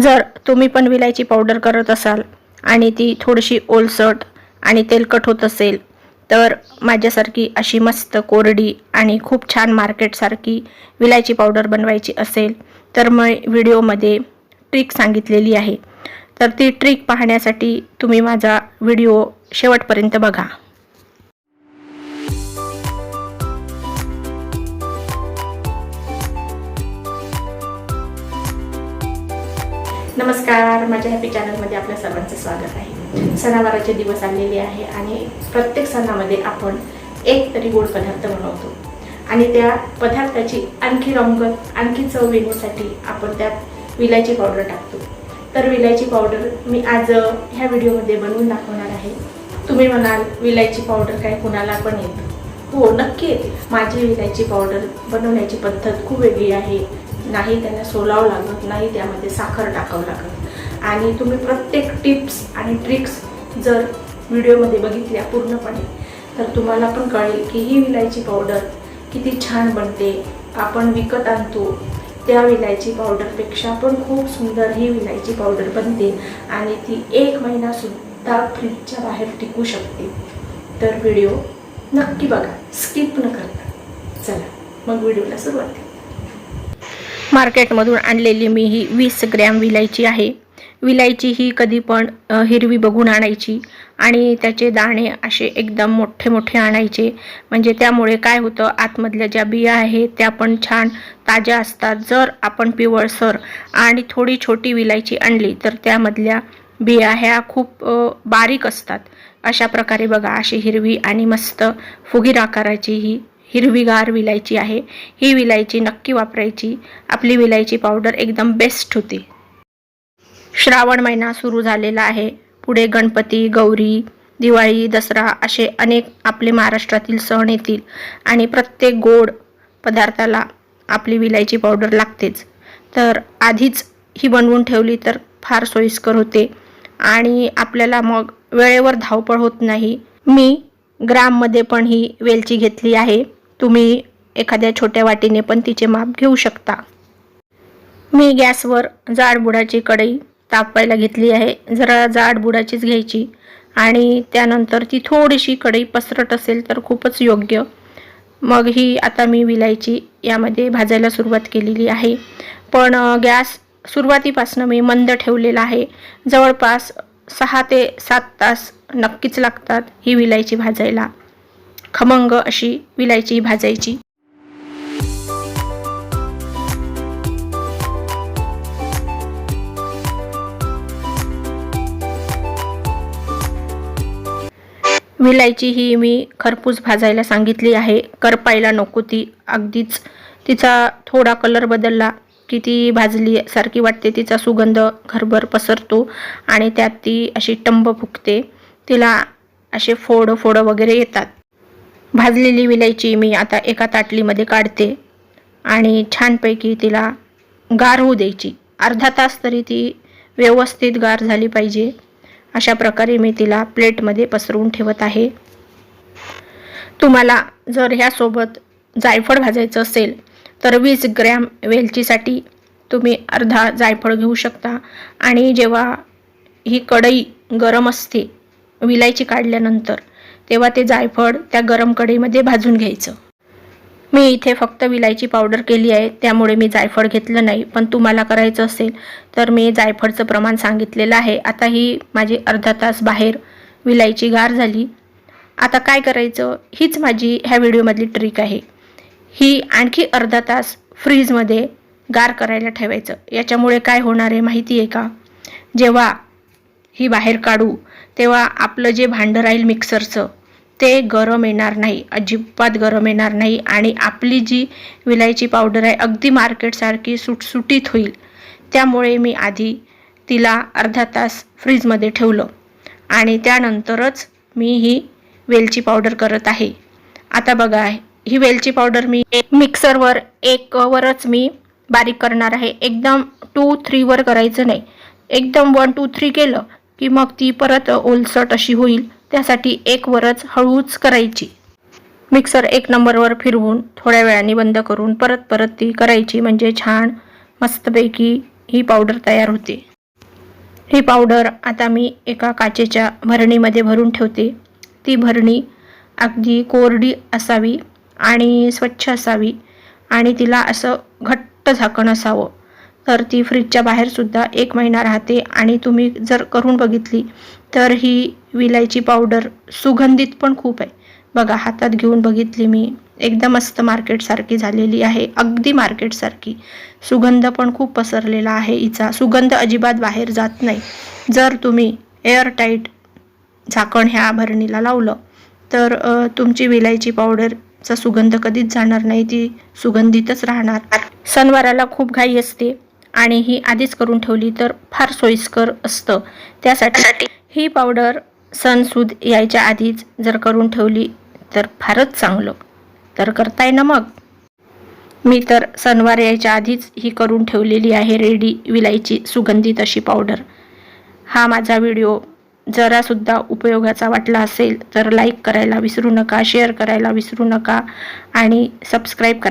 जर तुम्ही पण विलायची पावडर करत असाल आणि ती थोडीशी ओलसट आणि तेलकट होत असेल तर माझ्यासारखी अशी मस्त कोरडी आणि खूप छान मार्केटसारखी विलायची पावडर बनवायची असेल तर मग व्हिडिओमध्ये ट्रिक सांगितलेली आहे. तर ती ट्रिक पाहण्यासाठी तुम्ही माझा व्हिडिओ शेवटपर्यंत बघा. नमस्कार माझ्या हॅपी चॅनलमध्ये आपल्या सर्वांचं स्वागत आहे. सणावाराचे दिवस आलेले आहे आणि प्रत्येक सणामध्ये आपण एक तरी गोड पदार्थ बनवतो. आणि त्या पदार्थाची आणखी रंगत आणखी चव येण्यासाठी आपण त्यात विलायची पावडर टाकतो. तर विलायची पावडर मी आज ह्या व्हिडिओमध्ये बनवून दाखवणार आहे. तुम्ही म्हणाल विलायची पावडर काय कुणाला पण येतं? हो नक्की माझी विलायची पावडर बनवण्याची पद्धत खूप वेगळी आहे. नाही त्यांना सोलावं लागत नाही त्यामध्ये साखर टाकावं लागत. आणि तुम्ही प्रत्येक टिप्स आणि ट्रिक्स जर व्हिडिओमध्ये बघितल्या पूर्णपणे तर तुम्हाला पण कळेल की ही विलायची पावडर किती छान बनते. आपण विकत आणतो त्या विलायची पावडरपेक्षा पण खूप सुंदर ही विलायची पावडर बनते आणि ती एक महिनासुद्धा फ्रीजच्या बाहेर टिकू शकते. तर व्हिडिओ नक्की बघा स्किप न करता. चला मग व्हिडिओला सुरुवात मार्केटमधून आणलेली मी ही वीस ग्रॅम विलायची आहे. विलायची ही कधी पण हिरवी बघून आणायची आणि त्याचे दाणे असे एकदम मोठे मोठे आणायचे. म्हणजे त्यामुळे काय होतं आतमधल्या ज्या बिया आहेत त्या पण छान ताज्या असतात. जर आपण पिवळसर आणि थोडी छोटी विलायची आणली तर त्यामधल्या बिया ह्या खूप बारीक असतात. अशा प्रकारे बघा अशी हिरवी आणि मस्त फुगीर आकाराची ही हिरवीगार विलायची आहे. ही विलायची नक्की वापरायची. आपली विलायची पावडर एकदम बेस्ट होते. श्रावण महिना सुरू झालेला आहे. पुढे गणपती गौरी दिवाळी दसरा असे अनेक आपले महाराष्ट्रातील सण येतील आणि प्रत्येक गोड पदार्थाला आपली विलायची पावडर लागतेच. तर आधीच ही बनवून ठेवली तर फार सोयीस्कर होते आणि आपल्याला मग वेळेवर धावपळ होत नाही. मी ग्राममध्ये पण ही वेलची घेतली आहे. तुम्ही एखाद्या छोट्या वाटीने पण तिचे माप घेऊ शकता. मी गॅसवर जाड बुडाची कढई तापवायला घेतली आहे. जरा जाड बुडाचीच घ्यायची आणि त्यानंतर ती थोडीशी कढई पसरट असेल तर खूपच योग्य. मग ही आता मी विलायची यामध्ये भाजायला सुरुवात केलेली आहे. पण गॅस सुरुवातीपासून मी मंद ठेवलेला आहे. जवळपास सहा ते सात तास नक्कीच लागतात ही विलायची भाजायला. खमंग अशी विलायची भाजायची. विलायची ही मी खरपूस भाजायला सांगितली आहे. करपायला नको ती. अगदीच तिचा थोडा कलर बदलला की ती भाजली सारखी वाटते. तिचा सुगंध घरभर पसरतो आणि त्यात ती अशी टंब फुगते तिला असे फोड फोड वगैरे येतात. भाजलेली विलायची मी आता एका ताटलीमध्ये काढते आणि छानपैकी तिला गार होऊ द्यायची. अर्धा तास तरी ती व्यवस्थित गार झाली पाहिजे. अशा प्रकारे मी तिला प्लेटमध्ये पसरवून ठेवत आहे. तुम्हाला जर ह्यासोबत जायफळ भाजायचं असेल तर वीस ग्रॅम वेलचीसाठी तुम्ही अर्धा जायफळ घेऊ शकता. आणि जेव्हा ही कढई गरम असते विलायची काढल्यानंतर तेव्हा ते जायफळ त्या गरम कढईमध्ये भाजून घ्यायचं. मी इथे फक्त विलायची पावडर केली आहे त्यामुळे मी जायफळ घेतलं नाही. पण तुम्हाला करायचं असेल तर मी जायफळचं प्रमाण सांगितलेलं आहे. आता ही माझी अर्धा तास बाहेर विलायची गार झाली. आता काय करायचं? हीच माझी ह्या व्हिडिओमधली ट्रिक आहे. ही आणखी अर्धा तास फ्रीजमध्ये गार करायला ठेवायचं. याच्यामुळे काय होणार आहे माहिती आहे का? जेव्हा ही बाहेर काढू. तेव्हा आपलं जे भांडं राहील मिक्सरचं ते गरम येणार नाही अजिबात गरम येणार नाही आणि आपली जी विलायची पावडर आहे अगदी मार्केटसारखी सुटसुटीत होईल. त्यामुळे मी आधी तिला अर्धा तास फ्रीजमध्ये ठेवलं आणि त्यानंतरच मी ही वेलची पावडर करत आहे. आता बघा ही वेलची पावडर मी मिक्सरवर एकवरच मी बारीक करणार आहे. एकदम टू थ्रीवर करायचं नाही. एकदम वन टू थ्री केलं की मग ती परत ओलसट अशी होईल. त्यासाठी एक वरच हळूच करायची. मिक्सर एक नंबरवर फिरवून थोड्या वेळाने बंद करून परत परत ती करायची. म्हणजे छान मस्तपैकी ही पावडर तयार होते. ही पावडर आता मी एका काचेच्या भरणीमध्ये भरून ठेवते. ती भरणी अगदी कोरडी असावी आणि स्वच्छ असावी आणि तिला असं घट्ट झाकण असावं. तर ती फ्रीजच्या बाहेरसुद्धा एक महिना राहते. आणि तुम्ही जर करून बघितली तर ही विलायची पावडर सुगंधित पण खूप आहे. बघा हातात घेऊन बघितली मी. एकदम मस्त मार्केटसारखी झालेली आहे. अगदी मार्केटसारखी सुगंध पण खूप पसरलेला आहे हिचा. सुगंध अजिबात बाहेर जात नाही. जर तुम्ही एअरटाईट झाकण ह्या आभरणीला लावलं तर तुमची विलायची पावडरचा सुगंध कधीच जाणार नाही. ती सुगंधितच राहणार. सणवाराला खूप घाई असते. आणि ही आधीच करून ठेवली तर फार सोयीस्कर असतं. त्यासाठी ही पावडर सणसूद यायच्या आधीच जर करून ठेवली तर फारच चांगलं. तर करताय ना मग? मी तर सणवार यायच्या आधीच ही करून ठेवलेली आहे रेडी विलायची सुगंधित अशी पावडर हा माझा व्हिडिओ जरासुद्धा उपयोगाचा वाटला असेल तर लाईक करायला विसरू नका शेअर करायला विसरू नका आणि सबस्क्राईब करायला